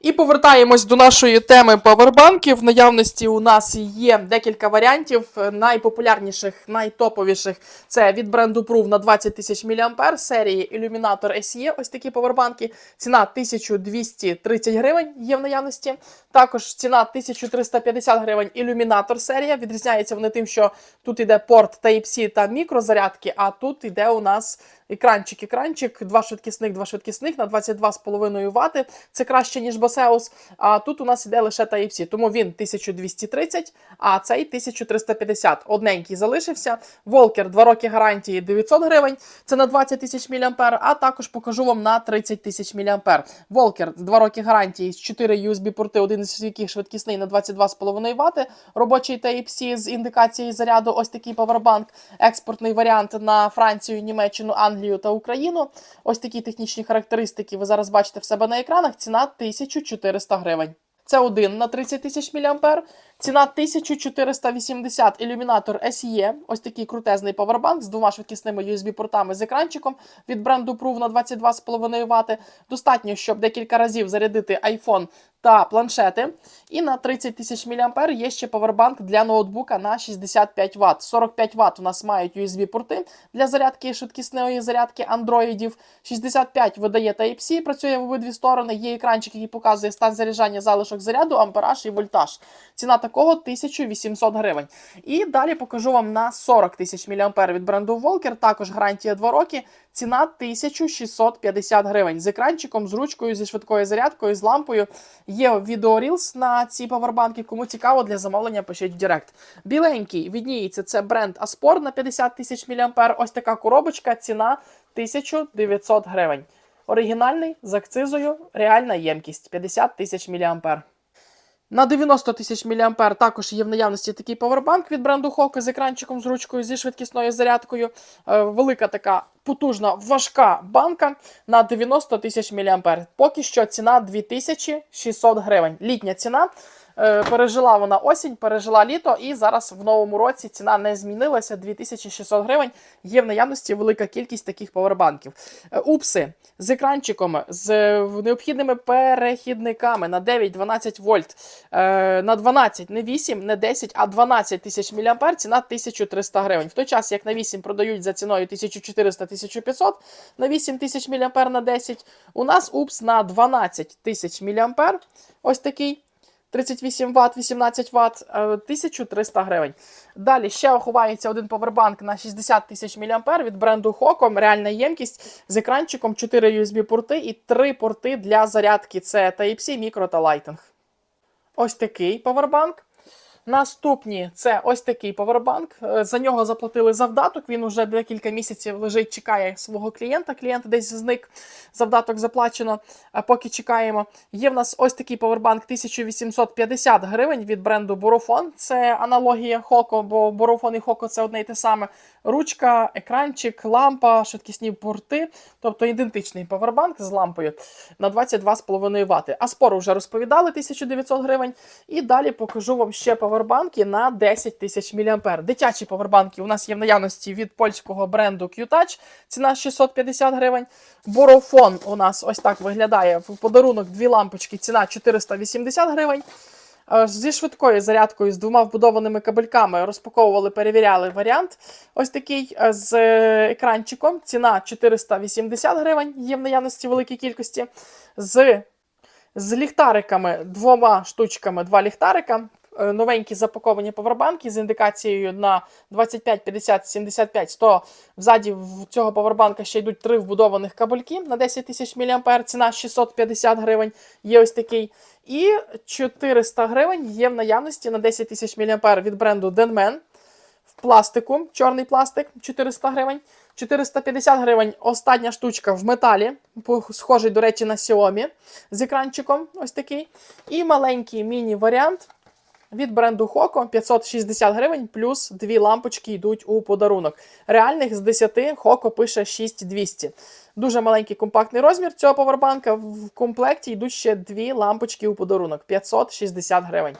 І повертаємось до нашої теми павербанків. В наявності у нас є декілька варіантів. Найпопулярніших, найтоповіших це від бренду Proof на 20 тисяч мА серії Illuminator SE. Ось такі павербанки. Ціна 1230 гривень є в наявності. Також ціна 1350 гривень Illuminator серія. Відрізняється вони тим, що тут іде порт Type-C та мікрозарядки, а тут іде у нас екранчик, екранчик, два швидкісних, два швидкісних на 22,5 Вт. Це краще, ніж Bose. А тут у нас іде лише Type-C, тому він 1230, а цей 1350. Одненький залишився. Волкер 2 роки гарантії 900 гривень. Це на 20 тисяч мА, а також покажу вам на 30 тисяч мА. Волкер 2 роки гарантії з 4 USB-порти, один з яких швидкісний на 22,5 Вт. Робочий Type-C з індикацією заряду. Ось такий павербанк. Експортний варіант на Францію, Німеччину, Англію та Україну. Ось такі технічні характеристики ви зараз бачите в себе на екранах. Ціна 1400 гривень. Це один на 30 тисяч мА. Ціна 1480 ілюмінатор SE. Ось такий крутезний павербанк з двома швидкісними USB-портами з екранчиком від бренду Proof на 22,5 Вт. Достатньо, щоб декілька разів зарядити iPhone та планшети. І на 30 тисяч мА є ще павербанк для ноутбука на 65 Вт. 45 Вт у нас мають USB-порти для зарядки швидкісної зарядки андроїдів. 65 видає Type-C, працює в обидві сторони. Є екранчик, який показує стан заряджання залишок заряду, ампераж і вольтаж. Ціна такого 1800 гривень. І далі покажу вам на 40 тисяч мА від бренду Волкер. Також гарантія 2 роки. Ціна 1650 гривень. З екранчиком, з ручкою, зі швидкою зарядкою, з лампою. Є відео Reels на ці павербанки. Кому цікаво для замовлення, пишіть в Директ. Біленький відніється це бренд Аспор на 50 тисяч мА. Ось така коробочка. Ціна 1900 гривень. Оригінальний з акцизою, реальна ємкість 50 тисяч мА. На 90 тисяч мА також є в наявності такий павербанк від бренду Hoka з екранчиком, з ручкою, зі швидкісною зарядкою. Е, велика така потужна, важка банка на 90 тисяч мА. Поки що ціна 2600 гривень. Літня ціна. Е, Пережила вона осінь, пережила літо, і зараз в новому році ціна не змінилася. 2600 гривень. Є в наявності велика кількість таких павербанків. Е, Упси з екранчиком, з е, необхідними перехідниками на 9-12 вольт, на 12, не 8, не 10, а 12 тисяч мА, ціна 1300 гривень. В той час, як на 8 продають за ціною 1400-1500, на 8 тисяч мА на 10, у нас упс на 12 тисяч мА, ось такий. 38 Вт, 18 Вт, 1300 гривень. Далі ще ховається один повербанк на 60 тисяч мА від бренду Hokom. Реальна ємкість з екранчиком 4 USB-порти і 3 порти для зарядки. Це Type-C, мікро та Lightning. Ось такий повербанк. Наступні це ось такий повербанк. Е, За нього заплатили завдаток. Він уже декілька місяців лежить, чекає свого клієнта. Клієнт десь зник, завдаток заплачено. А поки чекаємо. Є в нас ось такий повербанк 1850 гривень від бренду Borofon. Це аналогія Хоко, бо Borofon і Хоко це одне й те саме. Ручка, екранчик, лампа, швидкісні порти, тобто ідентичний повербанк з лампою на 22,5 Вт. А спору вже розповідали 1900 гривень. І далі покажу вам ще повербанки на 10 тисяч мА. Дитячі повербанки у нас є в наявності від польського бренду Q-Touch, ціна 650 гривень. Борофон у нас ось так виглядає. В подарунок дві лампочки, ціна 480 гривень. Е, Зі швидкою зарядкою з двома вбудованими кабельками розпаковували, перевіряли варіант. Ось такий е, з екранчиком. Ціна 480 гривень, є в наявності великій кількості. З, з ліхтариками, двома штучками, два ліхтарика. Е, Новенькі запаковані повербанки з індикацією на 25, 50, 75, 100. Взаді в цього повербанка ще йдуть три вбудованих кабельки на 10 тисяч мА. Ціна 650 гривень. Є ось такий. І 400 гривень є в наявності на 10 тисяч мА від бренду Denman в пластику, чорний пластик 400 гривень. 450 гривень остання штучка в металі, схожий, до речі, на Xiaomi з екранчиком. Ось такий. І маленький міні-варіант від бренду Хоко 560 гривень, плюс дві лампочки йдуть у подарунок. Реальних з 10 Хоко пише 6200. Дуже маленький компактний розмір цього повербанка. В комплекті йдуть ще дві лампочки у подарунок 560 гривень.